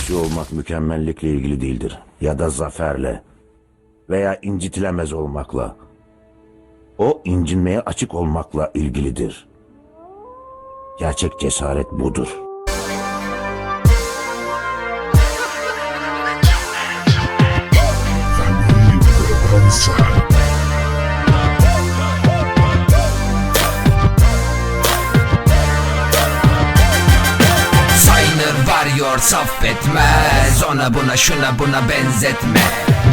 Karşı olmak mükemmellikle ilgili değildir. Ya da zaferle. Veya incitilemez olmakla. O incinmeye açık olmakla ilgilidir. Gerçek cesaret budur. Dansa. Varıyor saffetmez. Ona buna şuna buna benzetme.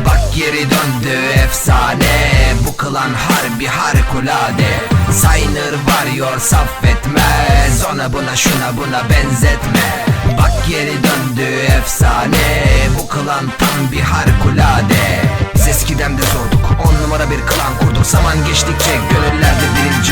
Bak geri döndü efsane. Bu kılan harbi harikulade. Sayınır varıyor saffetmez. Ona buna şuna buna benzetme. Bak geri döndü efsane. Bu kılan tam bir harikulade. Biz eskiden de zorduk On numara bir klan kurduk. Zaman geçtikçe gönüllerde birinci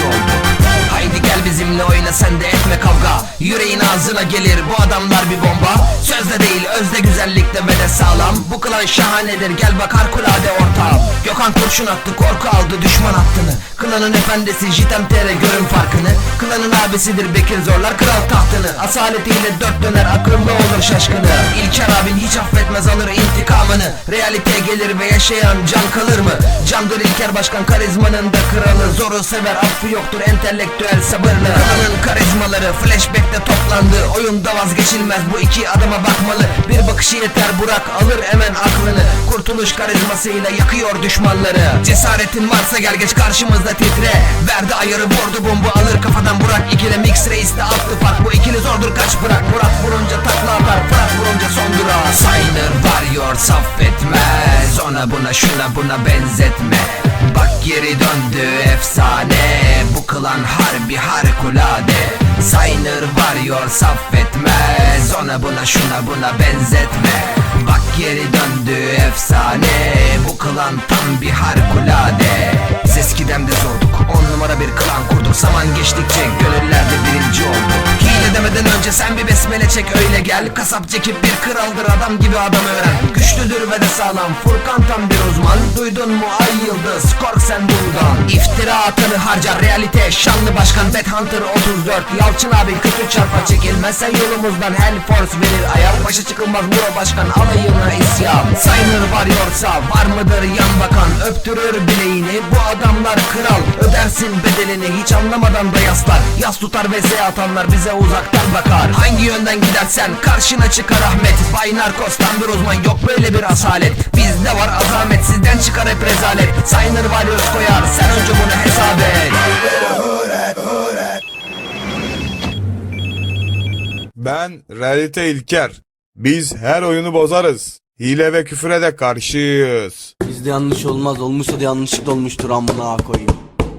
oyna sen de etme kavga. Yüreğin ağzına gelir bu adamlar bir bomba. Sözde değil özde güzellikte ve de sağlam. Bu klan şahanedir gel bak harikulade ortağım. Gökhan kurşun attı korku aldı düşman hattını. Klanın efendisi Jitem TR görün farkını. Klanın abisidir Bekir zorlar kral tahtını Asaletiyle dört döner akıllı olur şaşkını. İlker abin hiç affetmez alır intikamını. Realiteye gelir ve yaşayan can kalır mı? Candır İlker başkan karizmanın da kralı. Zoru sever affı yoktur entelektüel sabırlı. Klanın karizmaları flashback'te toplandı. Oyunda vazgeçilmez bu iki adama bakmalı. Bir bakışı yeter Burak alır hemen aklını. Kurtuluş karizmasıyla yakıyor düşmanları. Cesaretin varsa gel geç karşımızda titre. Verdi ayarı vurdu bombu alır kafadan Burak. İkili mix reis de attı fark. Bu ikili zordur kaç bırak. Murat vurunca takla atar Fırat vurunca son durar Sayınır varıyor saffetmez Ona buna şuna buna benzetme. Bak geri döndü efsane. Bu kılan harbi harikulade. Sayınır varıyor saffetmez Ona buna şuna buna benzetme. Bak geri döndü efsane. Bu kılan tam bir harikulade. Biz eskiden de zorduk. On numara bir klan kurduk. Zaman geçtikçe gönüllerde birinci olduk önce sen bir besmele çek öyle gel. Kasap çekip bir kraldır adam gibi adam öğren. Güçlüdür ve de sağlam Furkan tam bir uzman. Duydun mu ay yıldız kork sen bundan. İftira atanı harcar realite. Şanlı başkan Bet Hunter 34 Yalçın abi kötü çarpa çekilmezsen yolumuzdan Hell Force verir ayar Başa çıkılmaz Muro başkan alayına isyan. Sayınır varıyorsa var mıdır yan bakan? Öptürür bileğini bu adamlar kral. Ödersin bedelini hiç anlamadan da yaslar. Yas tutar ve Z atanlar bize uzaktan bakar. Hangi yönden gidersen karşına çıkar Ahmet. Bay Narkos'tan bir uzman yok böyle bir asalet. Bizde var azamet sizden çıkar hep rezalet. Sayınır varıyoruz koyar sen önce bunu hesap et Ben Realite İlker. Biz her oyunu bozarız. Hile ve küfüre de karşıyız. Bizde yanlış olmaz olmuşsa da yanlışlıkla olmuştur amına koyayım.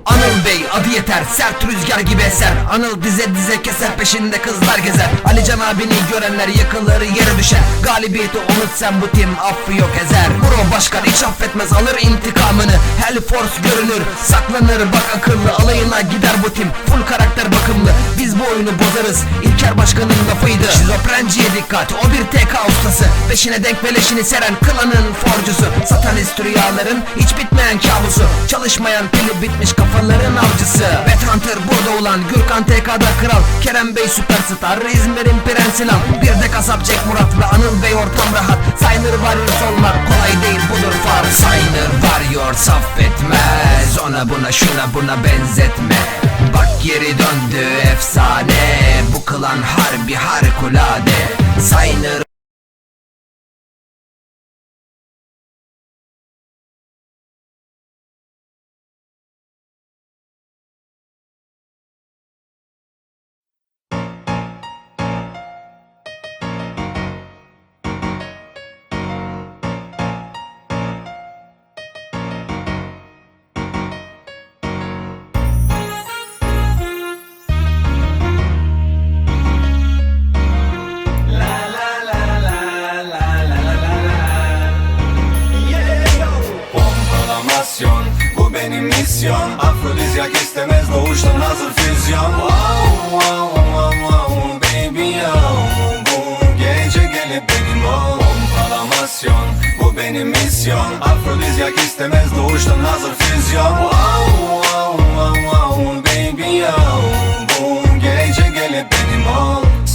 Anıl Bey adı yeter. Sert rüzgar gibi eser. Anıl dize dize keser peşinde kızlar gezer. Alican abini görenler yıkılır yere düşer. Galibiyeti unut sen bu tim affı yok ezer. Bro başkan hiç affetmez alır intikamını. Hell Force görünür saklanır bak akıllı. Alayına gider bu tim full karakter bakımlı. Biz bu oyunu bozarız İlker başkanın lafıydı. Şizofrenciye dikkat o bir TK ustası. Peşine denk beleşini seren klanın forcusu. Satanist rüyaların hiç bitmeyen kabusu. Çalışmayan pili bitmiş kafaların avcısı. Bet Hunter burada olan Gürkan TK'da kral. Kerem Bey süperstar İzmir'in prensi lan. Bir de kasap Jack Murat ve Anıl Bey ortam rahat. Sayınır varıyor olmak kolay değil budur fark Sayınır varıyor saffetmez Ona buna şuna buna benzetme. Bak geri döndü efsane. Bu kılan harbi harikulade. Sayınır Afrodizyak istemez doğuştan hazır füzyon. Wow wow wow wow baby yo Bu gece gelip benim ol Pompalamasyon bu benim misyon. Afrodizyak istemez doğuştan hazır füzyon. Wow wow wow wow baby yo Bu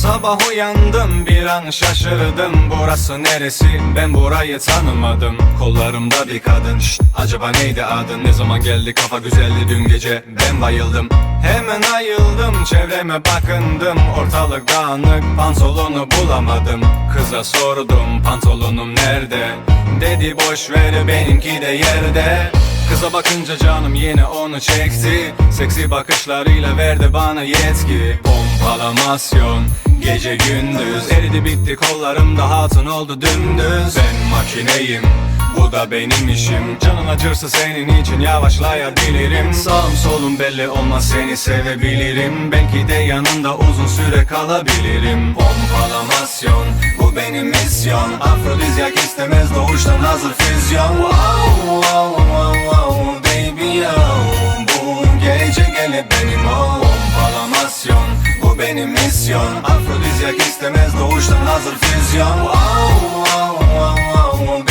Sabah uyandım bir an şaşırdım. Burası neresi? Ben burayı tanımadım. Kollarımda bir kadın. Şşt, Acaba neydi adın? Ne zaman geldi? Kafa güzeldi dün gece. Ben bayıldım. Hemen ayıldım çevreme bakındım. Ortalık dağınık pantolonu bulamadım. Kıza sordum pantolonum nerede Dedi boş ver benimki de yerde. Kıza bakınca canım yine onu çekti. Seksi bakışlarıyla verdi bana yetki. Pompalamasyon Gece gündüz. Eridi bitti kollarımda hatun oldu dümdüz. Ben makineyim bu da benim işim. Canın acırsa senin için yavaşlayabilirim. Sağım solum belli olmaz seni sevebilirim. Belki de yanında uzun süre kalabilirim. Pompalamasyon benim misyon. Afrodizyak istemez doğuştan hazır füzyon. Wow wow wow wow baby yo. Bu gece gelip benim ol Pompalamasyon bu benim misyon. Afrodizyak istemez doğuştan hazır füzyon. Wow wow wow wow baby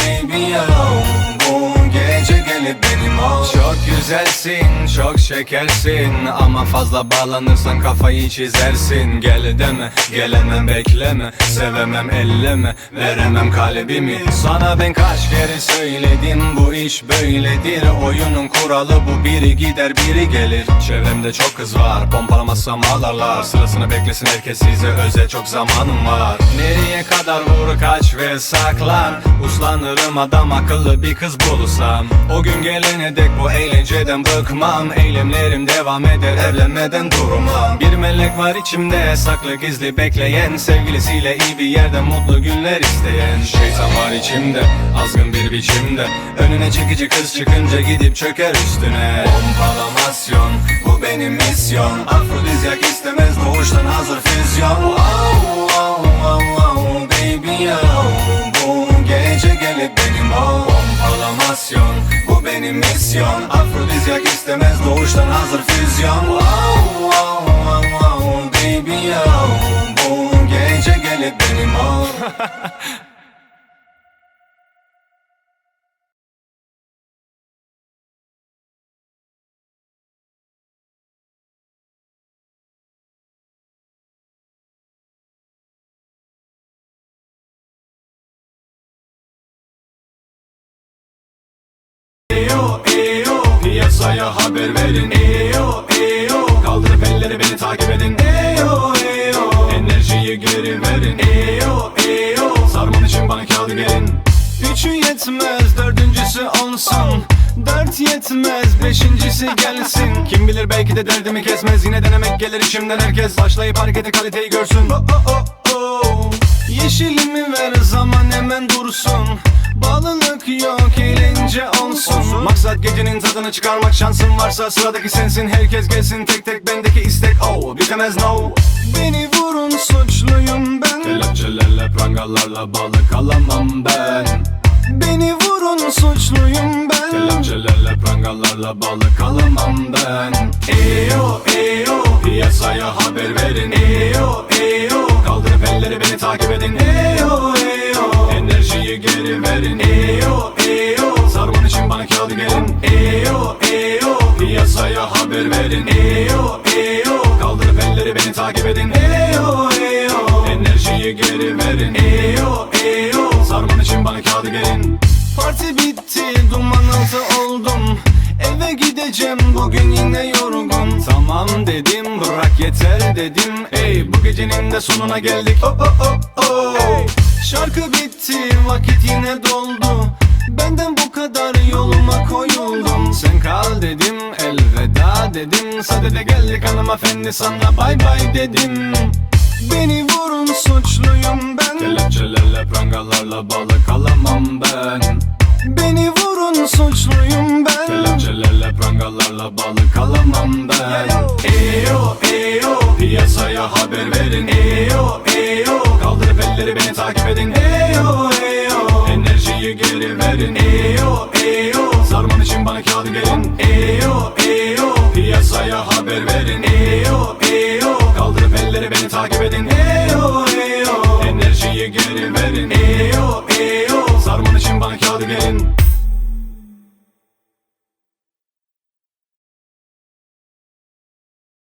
gelip benim ol. Çok güzelsin çok şekersin. Ama fazla bağlanırsan kafayı çizersin. Gel deme gelemem bekleme. Sevemem elleme. Veremem kalbimi. Sana ben kaç kere söyledim bu iş böyledir. Oyunun kuralı bu biri gider biri gelir. Çevremde çok kız var pompalamazsam ağlarlar Sırasını beklesin herkes size özel çok zamanım var. Nereye kadar vur kaç ve saklan. Uslanırım adam akıllı bir kız bulursam. O gün gelene dek bu eğlenceden bıkmam. Eylemlerim devam eder evlenmeden durmam. Bir melek var içimde saklı gizli bekleyen. Sevgilisiyle iyi bir yerde mutlu günler isteyen. Şeytan var içimde azgın bir biçimde. Önüne çekici kız çıkınca gidip çöker üstüne. Pompalamasyon bu benim misyon. Afrodizyak istemez doğuştan hazır füzyon. Wow wow wow wow baby yo Bu gece gelip benim ol. Pompalamasyon benim misyon. Afrodizyak istemez doğuştan hazır füzyon. Wow wow wow wow baby yo Bu gece gelip benim ol Haber verin. Eyo eyo. Kaldırıp elleri beni takip edin. Eyo eyo. Enerjiyi geri verin. Eyo eyo. Sarman için bana kağıdı gelin. Üçü yetmez dördüncüsü olsun. Dört yetmez beşincisi gelsin. Kim bilir belki de derdimi kesmez. Yine denemek gelir içimden herkes. Başlayıp harekete kaliteyi görsün. Oh, oh, oh, oh. Yeşilimi ver zaman hemen dursun. Bağlılık yok eğlence olsun Maksat gecenin tadını çıkarmak şansın varsa Sıradaki sensin. Herkes gelsin tek tek bendeki istek Oh bitemez no. Beni vurun suçluyum ben. Kelepçelerle prangalarla bağlı kalamam ben Beni vurun suçluyum ben. Kelepçelerle prangalarla bağlı kalamam ben. Eyo eyo Piyasaya haber verin. Eyo eyo Kaldırıp elleri beni takip edin. Eyo eyo Enerjiyi geri verin. Eyo eyo Sarman için bana kağıdı gelin. Eyo eyo Piyasaya haber verin. Eyo eyo Kaldırıp elleri beni takip edin. Eyo eyo Enerjiyi geri verin. Eyo eyo Sarman için bana kağıdı gelin. Parti bitti duman altı oldum. Eve gideceğim bugün yine yorgun. Tamam dedim bırak yeter dedim. Ey bu gecenin de sonuna geldik. Oh, oh, oh, oh. Şarkı bitti vakit yine doldu. Benden bu kadar yoluma koyuldum. Sen kal dedim elveda dedim. Sadede geldik hanımefendi sana bay bay dedim Beni vurun suçluyum ben. Kelepçelerle prangalarla bağlı kalamam ben. Beni vurun suçluyum ben. Kelepçelerle prangalarla bağlı kalamam ben. Eyo eyo. Piyasaya haber verin. Eyo eyo. Kaldırıp elleri beni takip edin. Eyo eyo parayı geri verin. Eyo eyo. Sarman için bana kağıdı gelin Eyo eyo. Piyasaya haber verin. Eyo eyo. Kaldırıp elleri beni takip edin. Eyo eyo. Enerjiyi geri verin. Eyo eyo. Sarman için bana kağıdı gelin